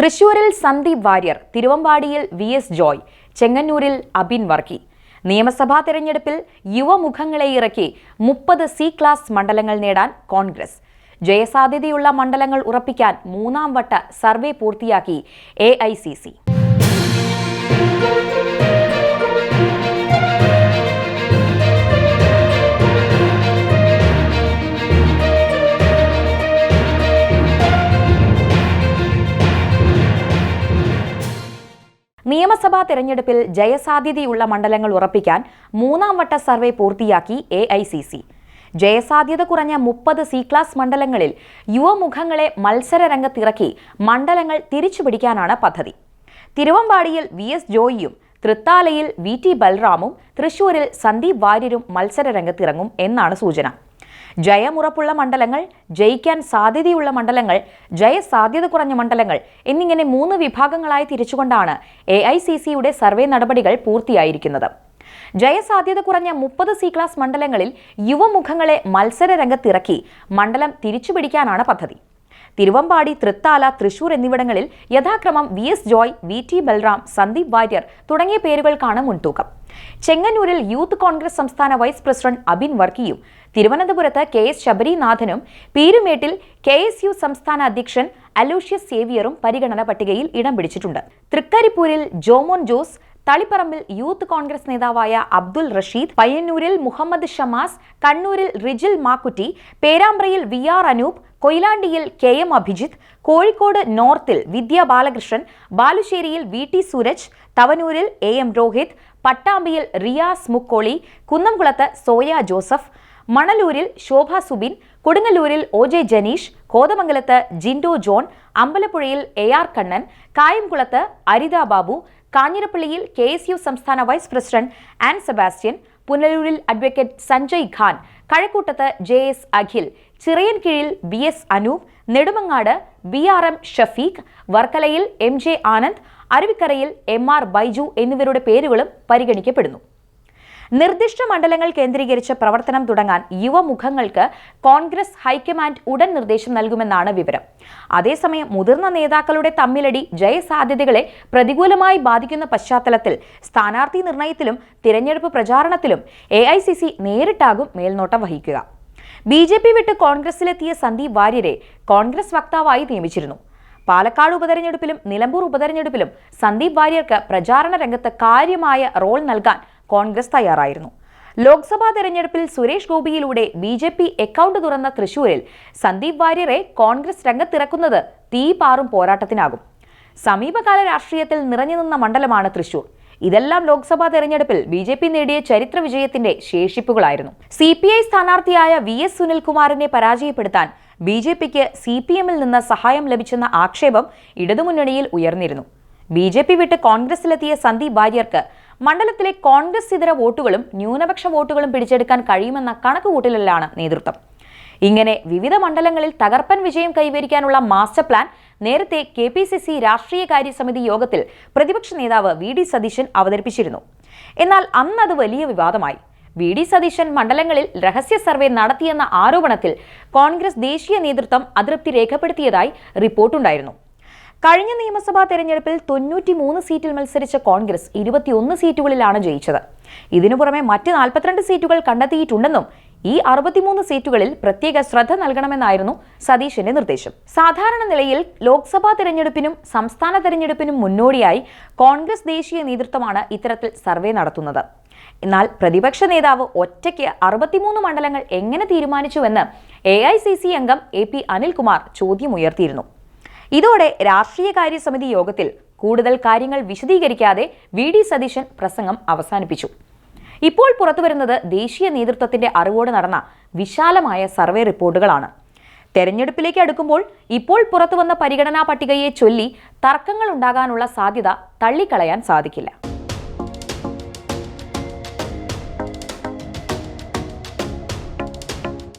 തൃശൂരിൽ സന്ദീപ് വാര്യർ തിരുവമ്പാടിയിൽ V S Joy ചെങ്ങന്നൂരിൽ അബിൻ വർക്കി. നിയമസഭാ തെരഞ്ഞെടുപ്പിൽ യുവമുഖങ്ങളെ ഇറക്കി മുപ്പത് സി ക്ലാസ് മണ്ഡലങ്ങൾ നേടാൻ കോൺഗ്രസ്. ജയസാധ്യതയുള്ള മണ്ഡലങ്ങൾ ഉറപ്പിക്കാൻ മൂന്നാം വട്ട സർവേ പൂർത്തിയാക്കി എ സി തെരഞ്ഞെടുപ്പിൽ ജയസാധ്യതയുള്ള മണ്ഡലങ്ങൾ ഉറപ്പിക്കാൻ മൂന്നാം വട്ട സർവേ പൂർത്തിയാക്കി എ ഐ സി സി ജയസാധ്യത കുറഞ്ഞ മുപ്പത് സി ക്ലാസ് മണ്ഡലങ്ങളിൽ യുവമുഖങ്ങളെ മത്സര രംഗത്തിറക്കി മണ്ഡലങ്ങൾ തിരിച്ചുപിടിക്കാനാണ് പദ്ധതി. തിരുവമ്പാടിയിൽ വി എസ് ജോയിയും തൃത്താലയിൽ വി ടി ബൽറാമും തൃശൂരിൽ സന്ദീപ് വാര്യരും മത്സര രംഗത്തിറങ്ങും എന്നാണ് സൂചന. ജയമുറപ്പുള്ള മണ്ഡലങ്ങൾ ജയിക്കാൻ സാധ്യതയുള്ള മണ്ഡലങ്ങൾ ജയസാധ്യത കുറഞ്ഞ മണ്ഡലങ്ങൾ എന്നിങ്ങനെ മൂന്ന് വിഭാഗങ്ങളായി തിരിച്ചുകൊണ്ടാണ് എ ഐ സി സിയുടെ സർവേ നടപടികൾ പൂർത്തിയായിരിക്കുന്നത്. ജയസാധ്യത കുറഞ്ഞ മുപ്പത് സി ക്ലാസ് മണ്ഡലങ്ങളിൽ യുവമുഖങ്ങളെ മത്സര രംഗത്തിറക്കി മണ്ഡലം തിരിച്ചുപിടിക്കാനാണ് പദ്ധതി. തിരുവമ്പാടി തൃത്താല തൃശൂർ എന്നിവിടങ്ങളിൽ യഥാക്രമം V S Joy V T Balram Sandeep Varier തുടങ്ങിയ പേരുകൾക്കാണ് മുൻതൂക്കം. ചെങ്ങന്നൂരിൽ യൂത്ത് കോൺഗ്രസ് സംസ്ഥാന വൈസ് പ്രസിഡന്റ് അബിൻ വർക്കിയും തിരുവനന്തപുരത്ത് കെ എസ് ശബരിനാഥനും പീരുമേട്ടിൽ കെ എസ് യു സംസ്ഥാന അധ്യക്ഷൻ അലൂഷ്യസ് സേവിയറും പരിഗണന പട്ടികയിൽ ഇടം പിടിച്ചിട്ടുണ്ട്. തൃക്കരിപ്പൂരിൽ ജോമോൻ ജോസ് തളിപ്പറമ്പിൽ യൂത്ത് കോൺഗ്രസ് നേതാവായ അബ്ദുൽ റഷീദ് പയ്യന്നൂരിൽ മുഹമ്മദ് ഷമാസ് കണ്ണൂരിൽ റിജിൽ മാക്കുറ്റി പേരാമ്പ്രയിൽ വി ആർ അനൂപ് കൊയിലാണ്ടിയിൽ കെ എം അഭിജിത്ത് കോഴിക്കോട് നോർത്തിൽ വിദ്യ ബാലകൃഷ്ണൻ ബാലുശ്ശേരിയിൽ വി ടി സൂരജ് തവനൂരിൽ എ എം രോഹിത് പട്ടാമ്പിയിൽ റിയാസ് മുക്കോളി കുന്നംകുളത്ത് സോയ ജോസഫ് മണലൂരിൽ ശോഭ സുബിൻ കൊടുങ്ങല്ലൂരിൽ ഒ ജെ ജനീഷ് കോതമംഗലത്ത് ജിൻഡോ ജോൺ അമ്പലപ്പുഴയിൽ എ ആർ കണ്ണൻ കായംകുളത്ത് അരിത ബാബു കാഞ്ഞിരപ്പള്ളിയിൽ കെ എസ് യു സംസ്ഥാന വൈസ് പ്രസിഡന്റ് ആൻ സെബാസ്റ്റ്യൻ പുനലൂരിൽ അഡ്വക്കേറ്റ് സഞ്ജയ് ഖാൻ കഴക്കൂട്ടത്ത് J S Akhil ചിറയൻകീഴിൽ B S Anoop Nedumangad B R M Shafeeq വർക്കലയിൽ എം ജെ ആനന്ദ് അരുവിക്കരയിൽ എം ആർ ബൈജു എന്നിവരുടെ പേരുകളും പരിഗണിക്കപ്പെടുന്നു. നിർദ്ദിഷ്ട മണ്ഡലങ്ങൾ കേന്ദ്രീകരിച്ച് പ്രവർത്തനം തുടങ്ങാൻ യുവമുഖങ്ങൾക്ക് കോൺഗ്രസ് ഹൈക്കമാൻഡ് ഉടൻ നിർദ്ദേശം നൽകുമെന്നാണ് വിവരം. അതേസമയം മുതിർന്ന നേതാക്കളുടെ തമ്മിലടി ജയസാധ്യതകളെ പ്രതികൂലമായി ബാധിക്കുന്ന പശ്ചാത്തലത്തിൽ സ്ഥാനാർത്ഥി നിർണയത്തിലും തിരഞ്ഞെടുപ്പ് പ്രചാരണത്തിലും എ നേരിട്ടാകും മേൽനോട്ടം വഹിക്കുക. ബി ജെ പി വിട്ട് കോൺഗ്രസിലെത്തിയ സന്ദീപ് വാര്യരെ കോൺഗ്രസ് വക്താവായി നിയമിച്ചിരുന്നു. പാലക്കാട് ഉപതെരഞ്ഞെടുപ്പിലും നിലമ്പൂർ ഉപതെരഞ്ഞെടുപ്പിലും സന്ദീപ് വാര്യർക്ക് പ്രചാരണ രംഗത്ത് കാര്യമായ റോൾ നൽകാൻ കോൺഗ്രസ് തയ്യാറായിരുന്നു. ലോക്സഭാ തെരഞ്ഞെടുപ്പിൽ സുരേഷ് ഗോപിയിലൂടെ ബി ജെ പി അക്കൗണ്ട് തുറന്ന തൃശൂരിൽ സന്ദീപ് വാര്യരെ കോൺഗ്രസ് രംഗത്തിറക്കുന്നത് തീപാറും പോരാട്ടത്തിനാകും. സമീപകാല രാഷ്ട്രീയത്തിൽ നിറഞ്ഞു നിന്ന മണ്ഡലമാണ് തൃശൂർ. ഇതെല്ലാം ലോക്സഭാ തെരഞ്ഞെടുപ്പിൽ ബി ജെ പി നേടിയ ചരിത്ര വിജയത്തിന്റെ ശേഷിപ്പുകളായിരുന്നു. സി പി ഐ സ്ഥാനാർത്ഥിയായ വി എസ് സുനിൽകുമാറിനെ പരാജയപ്പെടുത്താൻ ബി ജെ പിക്ക് സി പി എമ്മിൽ നിന്ന് സഹായം ലഭിച്ചെന്ന ആക്ഷേപം ഇടതുമുന്നണിയിൽ ഉയർന്നിരുന്നു. ബി ജെ പി വിട്ട് കോൺഗ്രസിലെത്തിയ സന്ദീപ് വാര്യർക്ക് മണ്ഡലത്തിലെ കോൺഗ്രസ് ഇതര വോട്ടുകളും ന്യൂനപക്ഷ വോട്ടുകളും പിടിച്ചെടുക്കാൻ കഴിയുമെന്ന കണക്കുകൂട്ടലിലാണ് നേതൃത്വം. ഇങ്ങനെ വിവിധ മണ്ഡലങ്ങളിൽ തകർപ്പൻ വിജയം കൈവരിക്കാനുള്ള മാസ്റ്റർ പ്ലാൻ നേരത്തെ കെ പി സി സി രാഷ്ട്രീയകാര്യ സമിതി യോഗത്തിൽ പ്രതിപക്ഷ നേതാവ് വി ഡി സതീശൻ അവതരിപ്പിച്ചിരുന്നു. എന്നാൽ അന്ന് അത് വലിയ വിവാദമായി. വി ഡി സതീശൻ മണ്ഡലങ്ങളിൽ രഹസ്യ സർവേ നടത്തിയെന്ന ആരോപണത്തിൽ കോൺഗ്രസ് ദേശീയ നേതൃത്വം അതൃപ്തി രേഖപ്പെടുത്തിയതായി റിപ്പോർട്ടുണ്ടായിരുന്നു. കഴിഞ്ഞ നിയമസഭാ തെരഞ്ഞെടുപ്പിൽ തൊണ്ണൂറ്റി മൂന്ന് സീറ്റിൽ മത്സരിച്ച കോൺഗ്രസ് ഇരുപത്തിയൊന്ന് സീറ്റുകളിലാണ് ജയിച്ചത്. ഇതിനു പുറമെ മറ്റ് നാൽപ്പത്തിരണ്ട് സീറ്റുകൾ കണ്ടെത്തിയിട്ടുണ്ടെന്നും ഈ അറുപത്തിമൂന്ന് സീറ്റുകളിൽ പ്രത്യേക ശ്രദ്ധ നൽകണമെന്നായിരുന്നു സതീഷിന്റെ നിർദ്ദേശം. സാധാരണ നിലയിൽ ലോക്സഭാ തെരഞ്ഞെടുപ്പിനും സംസ്ഥാന തെരഞ്ഞെടുപ്പിനും മുന്നോടിയായി കോൺഗ്രസ് ദേശീയ നേതൃത്വമാണ് ഇത്തരത്തിൽ സർവേ നടത്തുന്നത്. എന്നാൽ പ്രതിപക്ഷ നേതാവ് ഒറ്റയ്ക്ക് അറുപത്തിമൂന്ന് മണ്ഡലങ്ങൾ എങ്ങനെ തീരുമാനിച്ചുവെന്ന് എ ഐ സി സി അംഗം എ പി അനിൽകുമാർ ചോദ്യമുയർത്തിയിരുന്നു ഇതോടെ രാഷ്ട്രീയകാര്യ സമിതി യോഗത്തിൽ കൂടുതൽ കാര്യങ്ങൾ വിശദീകരിക്കാതെ വി ഡി സതീശൻ പ്രസംഗം അവസാനിപ്പിച്ചു. ഇപ്പോൾ പുറത്തുവരുന്നത് ദേശീയ നേതൃത്വത്തിന്റെ അറിവോട് നടന്ന വിശാലമായ സർവേ റിപ്പോർട്ടുകളാണ്. തെരഞ്ഞെടുപ്പിലേക്ക് അടുക്കുമ്പോൾ ഇപ്പോൾ പുറത്തുവന്ന പരിഗണനാ പട്ടികയെ ചൊല്ലി തർക്കങ്ങൾ ഉണ്ടാകാനുള്ള സാധ്യത തള്ളിക്കളയാൻ സാധിക്കില്ല.